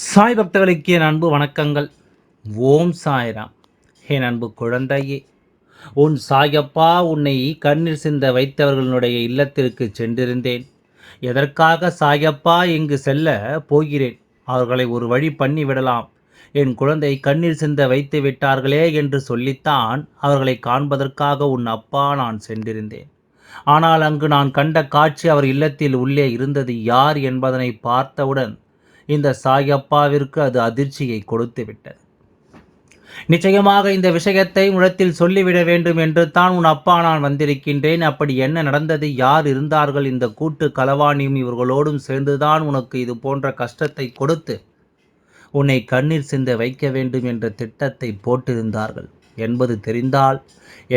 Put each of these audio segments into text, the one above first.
சாய் பக்தர்களுக்கு என் அன்பு வணக்கங்கள். ஓம் சாய்ராம். என் அன்பு குழந்தையே உன் சாயப்பா உன்னை கண்ணீர் சிந்த வைத்தவர்களுடைய இல்லத்திற்கு சென்றிருந்தேன். எதற்காக சாயப்பா இங்கு செல்ல போகிறேன்? அவர்களை ஒரு வழி பண்ணி விடலாம். என் குழந்தை கண்ணீர் சிந்த வைத்து விட்டார்களே என்று சொல்லித்தான் அவர்களை காண்பதற்காக உன் அப்பா நான் சென்றிருந்தேன். ஆனால் அங்கு நான் கண்ட காட்சி அவர் இல்லத்தில் உள்ளே இருந்தது யார் என்பதனை பார்த்தவுடன் இந்த சாயப்பாவிற்கு அது அதிர்ச்சியை கொடுத்து விட்டது. நிச்சயமாக இந்த விஷயத்தை உடத்தில் சொல்லிவிட வேண்டும் என்று தான் உன் அப்பா நான் வந்திருக்கின்றேன். அப்படி என்ன நடந்தது? யார் இருந்தார்கள்? இந்த கூட்டு களவாணியும் இவர்களோடும் சேர்ந்துதான் உனக்கு இது போன்ற கஷ்டத்தை கொடுத்து உன்னை கண்ணீர் சிந்த வைக்க வேண்டும் என்ற திட்டத்தை போட்டிருந்தார்கள். என்பது தெரிந்தால்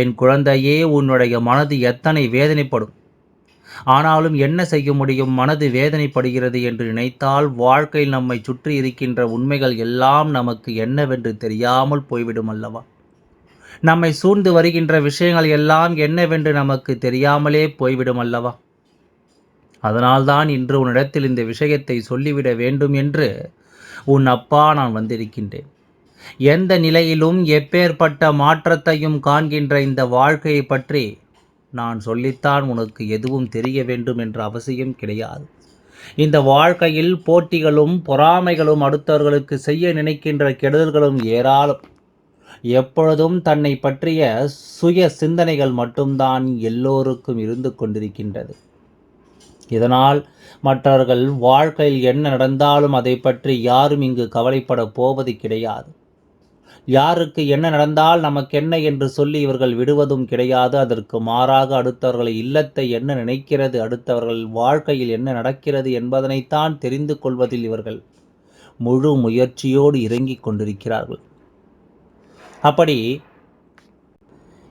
என் குழந்தையே உன்னுடைய மனது எத்தனை வேதனைப்படும். ஆனாலும் என்ன செய்ய முடியும்? மனது வேதனைப்படுகிறது என்று நினைத்தால் வாழ்க்கையில் நம்மை சுற்றி இருக்கின்ற உண்மைகள் எல்லாம் நமக்கு என்னவென்று தெரியாமல் போய்விடும் அல்லவா? நம்மை சூழ்ந்து வருகின்ற விஷயங்கள் எல்லாம் என்னவென்று நமக்கு தெரியாமலே போய்விடும் அல்லவா? அதனால்தான் இன்று உன்னிடத்தில் இந்த விஷயத்தை சொல்லிவிட வேண்டும் என்று உன் அப்பா நான் வந்திருக்கின்றேன். எந்த நிலையிலும் எப்பேற்பட்ட மாற்றத்தையும் காண்கின்ற இந்த வாழ்க்கையை பற்றி நான் சொல்லித்தான் உனக்கு எதுவும் தெரிய வேண்டும் என்ற அவசியம் கிடையாது. இந்த வாழ்க்கையில் போட்டிகளும் பொறாமைகளும் அடுத்தவர்களுக்கு செய்ய நினைக்கின்ற கெடுதல்களும் ஏராளம். எப்பொழுதும் தன்னை பற்றிய சுய சிந்தனைகள் மட்டும்தான் எல்லோருக்கும் இருந்து கொண்டிருக்கின்றது. இதனால் மற்றவர்கள் வாழ்க்கையில் என்ன நடந்தாலும் அதை பற்றி யாரும் இங்கு கவலைப்பட போவது கிடையாது. யாருக்கு என்ன நடந்தால் நமக்கென்ன என்று சொல்லி இவர்கள் விடுவதும் கிடையாது. அதற்கு மாறாக அடுத்தவர்களை இல்லத்தை என்ன நினைக்கிறது? அடுத்தவர்கள் வாழ்க்கையில் என்ன நடக்கிறது என்பதனைத்தான் தெரிந்து கொள்வதில் இவர்கள் முழு முயற்சியோடு இறங்கிக் கொண்டிருக்கிறார்கள். அப்படி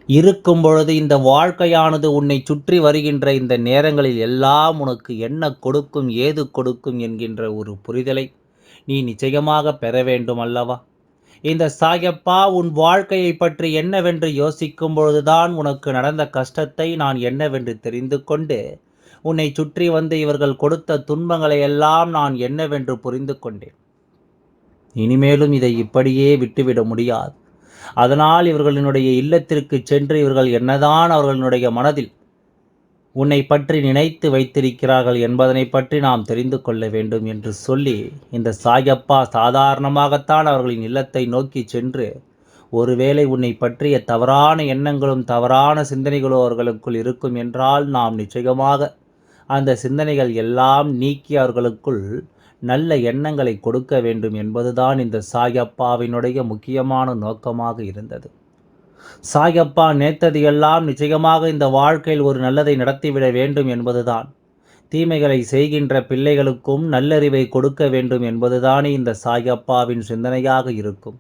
இருக்கும் பொழுது இந்த வாழ்க்கையானது உன்னை சுற்றி வருகின்ற இந்த நேரங்களில் எல்லாம் உனக்கு என்ன கொடுக்கும் ஏது கொடுக்கும் என்கின்ற ஒரு புரிதலை நீ நிச்சயமாக பெற வேண்டும் அல்லவா? இந்த சாயப்பா உன் வாழ்க்கையை பற்றி என்னவென்று யோசிக்கும் பொழுதுதான் உனக்கு நடந்த கஷ்டத்தை நான் என்னவென்று தெரிந்து கொண்டு உன்னை சுற்றி வந்து இவர்கள் கொடுத்த துன்பங்களை எல்லாம் நான் என்னவென்று புரிந்து கொண்டேன். இனிமேலும் இதை இப்படியே விட்டுவிட முடியாது. அதனால் இவர்களினுடைய இல்லத்திற்கு சென்று இவர்கள் என்னதான் அவர்களுடைய மனதில் உன்னை பற்றி நினைத்து வைத்திருக்கிறார்கள் என்பதனை பற்றி நாம் தெரிந்து கொள்ள வேண்டும் என்று சொல்லி இந்த சாயப்பா சாதாரணமாகத்தான் அவர்களின் இல்லத்தை நோக்கி சென்று ஒருவேளை உன்னை பற்றிய தவறான எண்ணங்களும் தவறான சிந்தனைகளோ அவர்களுக்குள் இருக்கும் என்றால் நாம் நிச்சயமாக அந்த சிந்தனைகள் எல்லாம் நீக்கி அவர்களுக்குள் நல்ல எண்ணங்களை கொடுக்க வேண்டும் என்பதுதான் இந்த சாயப்பாவினுடைய முக்கியமான நோக்கமாக இருந்தது. சாயப்பா நேத்தது எல்லாம் நிச்சயமாக இந்த வாழ்க்கையில் ஒரு நல்லதை நடத்திவிட வேண்டும் என்பதுதான். தீமைகளை செய்கின்ற பிள்ளைகளுக்கும் நல்லறிவை கொடுக்க வேண்டும் என்பதுதானே இந்த சாயப்பாவின் சிந்தனையாக இருக்கும்.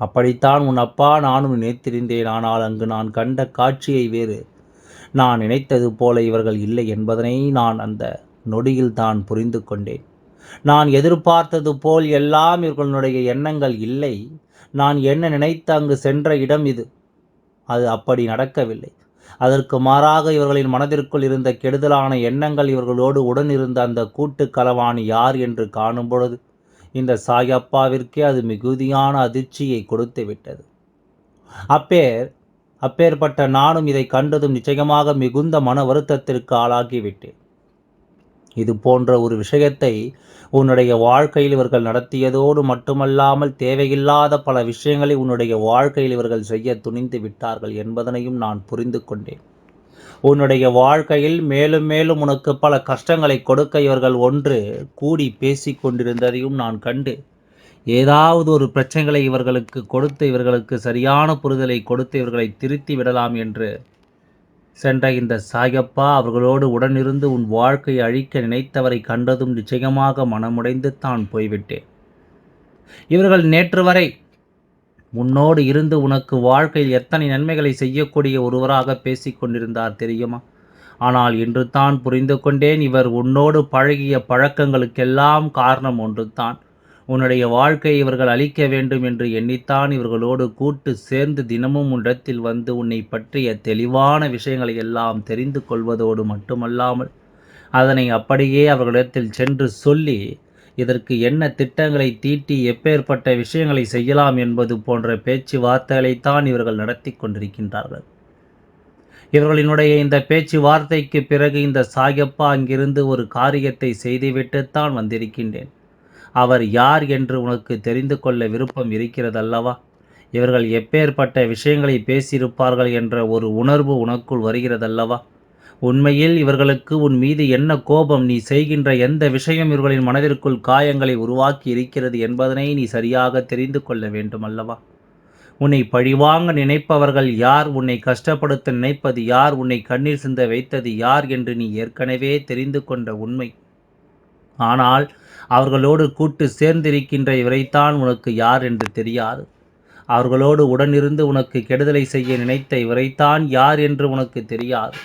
அப்படித்தான் உன் அப்பா நானும் நினைத்திருந்தேன். ஆனால் அங்கு நான் கண்ட காட்சியை வேறு. நான் நினைத்தது போல இவர்கள் இல்லை என்பதனை நான் அந்த நொடியில் தான் புரிந்து கொண்டேன். நான் எதிர்பார்த்தது போல் எல்லாம் இவர்களுடைய எண்ணங்கள் இல்லை. நான் என்ன நினைத்து அங்கு சென்ற இடம் இது? அது அப்படி நடக்கவில்லை. அதற்கு மாறாக இவர்களின் மனதிற்குள் இருந்த கெடுதலான எண்ணங்கள் இவர்களோடு உடன் இருந்த அந்த கூட்டு களவாணி யார் என்று காணும் பொழுது இந்த சாயப்பாவிற்கே அது மிகுதியான அதிர்ச்சியை கொடுத்து விட்டது. அப்பேர் அப்பேற்பட்ட நானும் இதை கண்டதும் நிச்சயமாக மிகுந்த மன வருத்தத்திற்கு ஆளாகிவிட்டேன் இது போன்ற ஒரு விஷயத்தை உன்னுடைய வாழ்க்கையில் இவர்கள் நடத்தியதோடு மட்டுமல்லாமல் தேவையில்லாத பல விஷயங்களை உன்னுடைய வாழ்க்கையில் இவர்கள் செய்ய துணிந்து விட்டார்கள் என்பதனையும் நான் புரிந்து கொண்டேன். உன்னுடைய வாழ்க்கையில் மேலும் மேலும் உனக்கு பல கஷ்டங்களை கொடுக்க இவர்கள் ஒன்று கூடி பேசி கொண்டிருந்ததையும் நான் கண்டு ஏதாவது ஒரு பிரச்சனைகளை இவர்களுக்கு கொடுத்து இவர்களுக்கு சரியான புரிதலை கொடுத்து இவர்களை திருத்தி விடலாம் என்று சென்ற இந்த சாயப்பா அவர்களோடு உடனிருந்து உன் வாழ்க்கை அழிக்க நினைத்தவரை கண்டதும் நிச்சயமாக மனமுடைந்து தான் போய்விட்டேன். இவர்கள் நேற்று வரை உன்னோடு இருந்து உனக்கு வாழ்க்கையில் எத்தனை நன்மைகளை செய்யக்கூடிய ஒருவராக பேசிக்கொண்டிருந்தார் தெரியுமா? ஆனால் இன்று தான் புரிந்து கொண்டேன் இவர் உன்னோடு பழகிய பழக்கங்களுக்கெல்லாம் காரணம் ஒன்று தான் உன்னுடைய வாழ்க்கையை இவர்கள் அழிக்க வேண்டும் என்று எண்ணித்தான் இவர்களோடு கூட்டு சேர்ந்து தினமும் உன்னிடத்தில் வந்து உன்னை பற்றிய தெளிவான விஷயங்களை எல்லாம் தெரிந்து கொள்வதோடு மட்டுமல்லாமல் அதனை அப்படியே அவர்களிடத்தில் சென்று சொல்லி இதற்கு என்ன திட்டங்களை தீட்டி எப்பேற்பட்ட விஷயங்களை செய்யலாம் என்பது போன்ற பேச்சுவார்த்தைகளைத்தான் இவர்கள் நடத்தி கொண்டிருக்கின்றார்கள். இவர்களினுடைய இந்த பேச்சுவார்த்தைக்கு பிறகு இந்த சாயப்பா அங்கிருந்து ஒரு காரியத்தை செய்துவிட்டுத்தான் வந்திருக்கின்றேன். அவர் யார் என்று உனக்கு தெரிந்து கொள்ள விருப்பம் இருக்கிறதல்லவா? இவர்கள் எப்பேற்பட்ட விஷயங்களை பேசியிருப்பார்கள் என்ற ஒரு உணர்வு உனக்குள் வருகிறதல்லவா? உண்மையில் இவர்களுக்கு உன் மீது என்ன கோபம்? நீ செய்கின்ற எந்த விஷயம் இவர்களின் மனதிற்குள் காயங்களை உருவாக்கி இருக்கிறது என்பதனை நீ சரியாக தெரிந்து கொள்ள வேண்டும் அல்லவா உன்னை பழிவாங்க நினைப்பவர்கள் யார்? உன்னை கஷ்டப்படுத்த நினைப்பது யார்? உன்னை கண்ணீர் சிந்த வைத்தது யார்? என்று நீ ஏற்கனவே தெரிந்து கொண்ட உண்மை. ஆனால் அவர்களோடு கூட்டு சேர்ந்திருக்கின்ற இவரைத்தான் உனக்கு யார் என்று தெரியாது. அவர்களோடு உடனிருந்து உனக்கு கெடுதலை செய்ய நினைத்த இவரைத்தான் யார் என்று உனக்கு தெரியாது.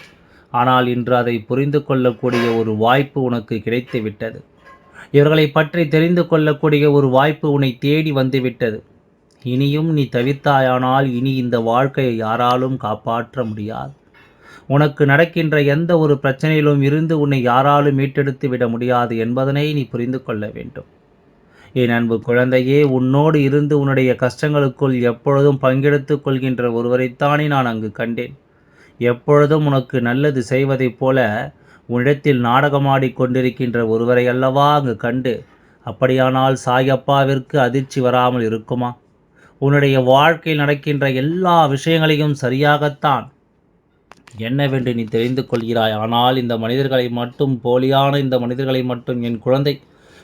ஆனால் இன்று அதை புரிந்து கொள்ளக்கூடிய ஒரு வாய்ப்பு உனக்கு கிடைத்துவிட்டது. இவர்களை பற்றி தெரிந்து கொள்ளக்கூடிய ஒரு வாய்ப்பு உன்னை தேடி வந்துவிட்டது. இனியும் நீ தவிர்த்தாயானால் இனி இந்த வாழ்க்கையை யாராலும் காப்பாற்ற முடியாது. உனக்கு நடக்கின்ற எந்த ஒரு பிரச்சனையிலும் இருந்து உன்னை யாராலும் மீட்டெடுத்து விட முடியாது என்பதனை நீ புரிந்து கொள்ள வேண்டும். என் அன்பு குழந்தையே உன்னோடு இருந்து உன்னுடைய கஷ்டங்களுக்குள் எப்பொழுதும் பங்கெடுத்து கொள்கின்ற ஒருவரைத்தானே நான் அங்கு கண்டேன். எப்பொழுதும் உனக்கு நல்லது செய்வதைப் போல உன்னிடத்தில் நாடகமாடி கொண்டிருக்கின்ற ஒருவரை அல்லவா அங்கு கண்டு அப்படியானால் சாயப்பாவிற்கு அதிர்ச்சி வராமல் இருக்குமா? உன்னுடைய வாழ்க்கையில் நடக்கின்ற எல்லா விஷயங்களையும் சரியாகத்தான் என்னவென்று நீ தெரிந்து கொள்கிறாய்? ஆனால் இந்த மனிதர்களை மட்டும் போலியான இந்த மனிதர்களை மட்டும் என் குழந்தை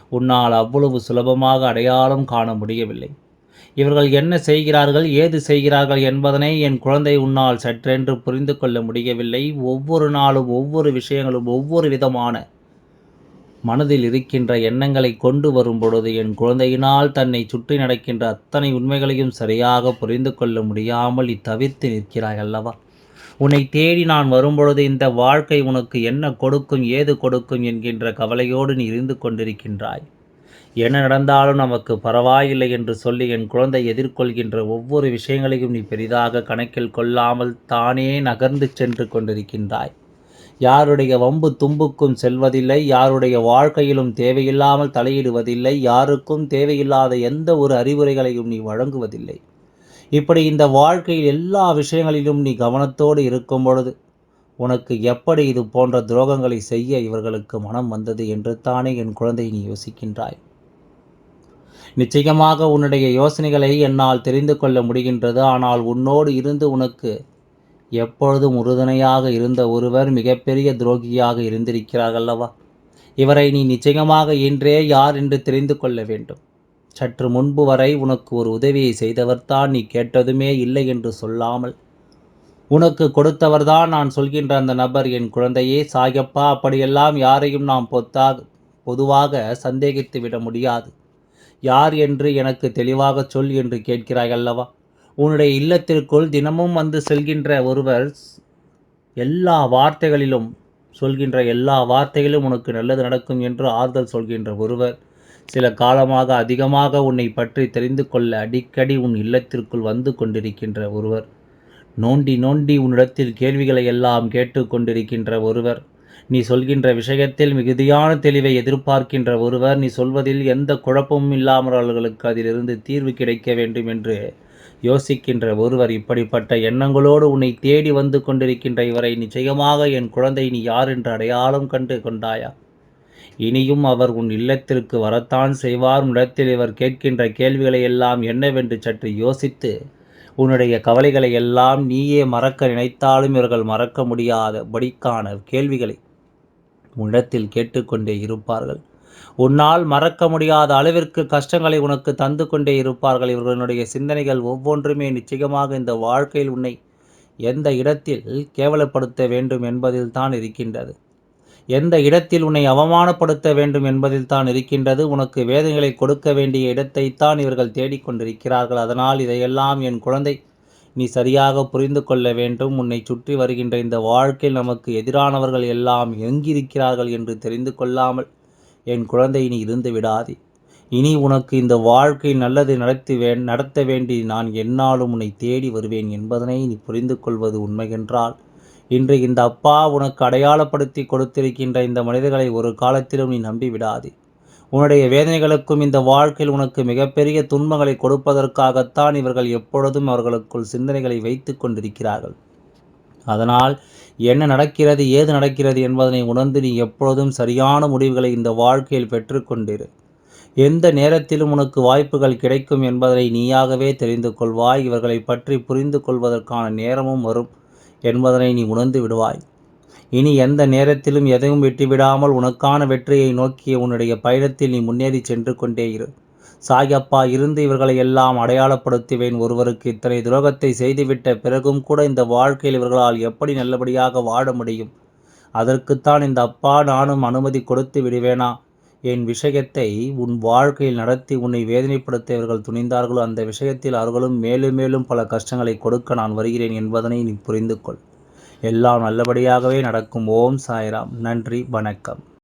உன்னால் அவ்வளவு சுலபமாக அடையாளம் காண முடியவில்லை. இவர்கள் என்ன செய்கிறார்கள்? ஏது செய்கிறார்கள் என்பதனை என் குழந்தை உன்னால் சற்றென்று புரிந்து கொள்ள முடியவில்லை. ஒவ்வொரு நாளும் ஒவ்வொரு விஷயங்களும் ஒவ்வொரு விதமான மனதில் இருக்கின்ற எண்ணங்களை கொண்டு வரும் பொழுது என் குழந்தையினால் தன்னை சுற்றி நடக்கின்ற அத்தனை உண்மைகளையும் சரியாக புரிந்து கொள்ள முடியாமல் தவிர்த்து நிற்கிறாய் அல்லவா? உன்னை தேடி நான் வரும்பொழுது இந்த வாழ்க்கை உனக்கு என்ன கொடுக்கும் ஏது கொடுக்கும் என்கின்ற கவலையோடு நீ இருந்து கொண்டிருக்கின்றாய். என்ன நடந்தாலும் நமக்கு பரவாயில்லை என்று சொல்லி என் குழந்தை எதிர்கொள்கின்ற ஒவ்வொரு விஷயங்களையும் நீ பெரிதாக கணக்கில் கொள்ளாமல் தானே நகர்ந்து சென்று கொண்டிருக்கின்றாய். யாருடைய வம்பு தும்புக்கும் செல்வதில்லை யாருடைய வாழ்க்கையிலும் தேவையில்லாமல் தலையிடுவதில்லை யாருக்கும் தேவையில்லாத எந்த ஒரு அறிவுரைகளையும் நீ வழங்குவதில்லை. இப்படி இந்த வாழ்க்கையில் எல்லா விஷயங்களிலும் நீ கவனத்தோடு இருக்கும் பொழுது உனக்கு எப்படி இது போன்ற துரோகங்களை செய்ய இவர்களுக்கு மனம் வந்தது என்று தானே என் குழந்தை நீ யோசிக்கின்றாய்? நிச்சயமாக உன்னுடைய யோசனைகளை என்னால் தெரிந்து கொள்ள முடிகின்றது. ஆனால் உன்னோடு இருந்து உனக்கு எப்பொழுதும் உறுதுணையாக இருந்த ஒருவர் மிகப்பெரிய துரோகியாக இருந்திருக்கிறார் அல்லவா? இவரை நீ நிச்சயமாக இன்றே யார் என்று தெரிந்து கொள்ள வேண்டும். சற்று முன்பு வரை உனக்கு ஒரு உதவியை செய்தவர்தான் நீ கேட்டதுமே இல்லை என்று சொல்லாமல். உனக்கு கொடுத்தவர்தான் நான் சொல்கின்ற அந்த நபர் என் குழந்தையே. சாயப்பா அப்படியெல்லாம் யாரையும் நாம் பொத்தாக பொதுவாக சந்தேகித்து விட முடியாது. யார் என்று எனக்கு தெளிவாக சொல் என்று கேட்கிறாய் அல்லவா? உன்னுடைய இல்லத்திற்குள் தினமும் வந்து செல்கின்ற ஒருவர் எல்லா வார்த்தைகளிலும் சொல்கின்ற எல்லா வார்த்தைகளும் உனக்கு நல்லது நடக்கும் என்று ஆறுதல் சொல்கின்ற ஒருவர் சில காலமாக அதிகமாக உன்னை பற்றி தெரிந்து கொள்ள அடிக்கடி உன் இல்லத்திற்குள் வந்து கொண்டிருக்கின்ற ஒருவர். நோண்டி நோண்டி உன்னிடத்தில் கேள்விகளை எல்லாம் கேட்டுக்கொண்டிருக்கின்ற ஒருவர். நீ சொல்கின்ற விஷயத்தில் மிகுதியான தெளிவை எதிர்பார்க்கின்ற ஒருவர். நீ சொல்வதில் எந்த குழப்பமும் இல்லாமல் அவர்களுக்கு அதிலிருந்து தீர்வு கிடைக்க வேண்டும் என்று யோசிக்கின்ற ஒருவர். இப்படிப்பட்ட எண்ணங்களோடு உன்னை தேடி வந்து கொண்டிருக்கின்ற இவரை நிச்சயமாக என் குழந்தை நீ யார் என்று அடையாளம் கண்டு கொண்டாயா? இனியும் அவர் உன் இல்லத்திற்கு வரத்தான் செய்வார். உன்னிடத்தில் இவர் கேட்கின்ற கேள்விகளை எல்லாம் என்னவென்று சற்று யோசித்து உன்னுடைய கவலைகளை எல்லாம் நீயே மறக்க நினைத்தாலும் இவர்கள் மறக்க முடியாத படிக்கான கேள்விகளை உன்னிடத்தில் கேட்டுக்கொண்டே இருப்பார்கள். உன்னால் மறக்க முடியாத அளவிற்கு கஷ்டங்களை உனக்கு தந்து கொண்டே இருப்பார்கள். இவர்களுடைய சிந்தனைகள் ஒவ்வொன்றுமே நிச்சயமாக இந்த வாழ்க்கையில் உன்னை எந்த இடத்தில் கேவலப்படுத்த வேண்டும் என்பதில் தான் இருக்கின்றது. எந்த இடத்தில் உன்னை அவமானப்படுத்த வேண்டும் என்பதில் தான் இருக்கின்றது. உனக்கு வேதனைகளை கொடுக்க வேண்டிய இடத்தைத்தான் இவர்கள் தேடிக்கொண்டிருக்கிறார்கள் அதனால் இதையெல்லாம் என் குழந்தை நீ சரியாக புரிந்து கொள்ள வேண்டும். உன்னை சுற்றி வருகின்ற இந்த வாழ்க்கையில் நமக்கு எதிரானவர்கள் எல்லாம் எங்கிருக்கிறார்கள் என்று தெரிந்து கொள்ளாமல் என் குழந்தை நீ இருந்து விடாதே. இனி உனக்கு இந்த வாழ்க்கை நல்லது நடத்தி வே நடத்த வேண்டி நான் என்னாலும் உன்னை தேடி வருவேன் என்பதனை நீ புரிந்து கொள்வது உண்மையென்றால் இன்று இந்த அப்பா உனக்கு அடையாளப்படுத்தி கொடுத்திருக்கின்ற இந்த மனிதர்களை ஒரு காலத்திலும் நீ நம்பி விடாதே உன்னுடைய வேதனைகளுக்கும் இந்த வாழ்க்கையில் உனக்கு மிகப்பெரிய துன்பங்களை கொடுப்பதற்காகத்தான் இவர்கள் எப்பொழுதும் அவர்களுக்குள் சிந்தனைகளை வைத்து கொண்டிருக்கிறார்கள். அதனால் என்ன நடக்கிறது ஏது நடக்கிறது என்பதனை உணர்ந்து நீ எப்பொழுதும் சரியான முடிவுகளை இந்த வாழ்க்கையில் பெற்றுக்கொண்டிரு எந்த நேரத்திலும் உனக்கு வாய்ப்புகள் கிடைக்கும் என்பதை நீயாகவே தெரிந்து கொள்வாய். இவர்களை பற்றி புரிந்து கொள்வதற்கான நேரமும் வரும். என்பதனை நீ உணர்ந்து விடுவாய். இனி எந்த நேரத்திலும் எதையும் விட்டுவிடாமல் உனக்கான வெற்றியை நோக்கிய உன்னுடைய பயணத்தில் நீ முன்னேறி சென்று கொண்டே இரு. சாயப்பா இருந்து இவர்களை எல்லாம் அடையாளப்படுத்துவேன் ஒருவருக்கு. இத்தனை துரோகத்தை செய்துவிட்ட பிறகும் கூட இந்த வாழ்க்கையில் இவர்களால் எப்படி நல்லபடியாக வாழ முடியும்? அதற்குத்தான் இந்த அப்பா நானும் அனுமதி கொடுத்து விடுவேனா? என் விஷயத்தை உன் வாழ்க்கையில் நடத்தி உன்னை வேதனைப்படுத்த இவர்கள் துணிந்தார்களோ அந்த விஷயத்தில் அவர்களும் மேலும் மேலும் பல கஷ்டங்களை கொடுக்க நான் வருகிறேன் என்பதனை நீ புரிந்து கொள் எல்லாம் நல்லபடியாகவே நடக்கும். ஓம் சாய்ராம். நன்றி. வணக்கம்.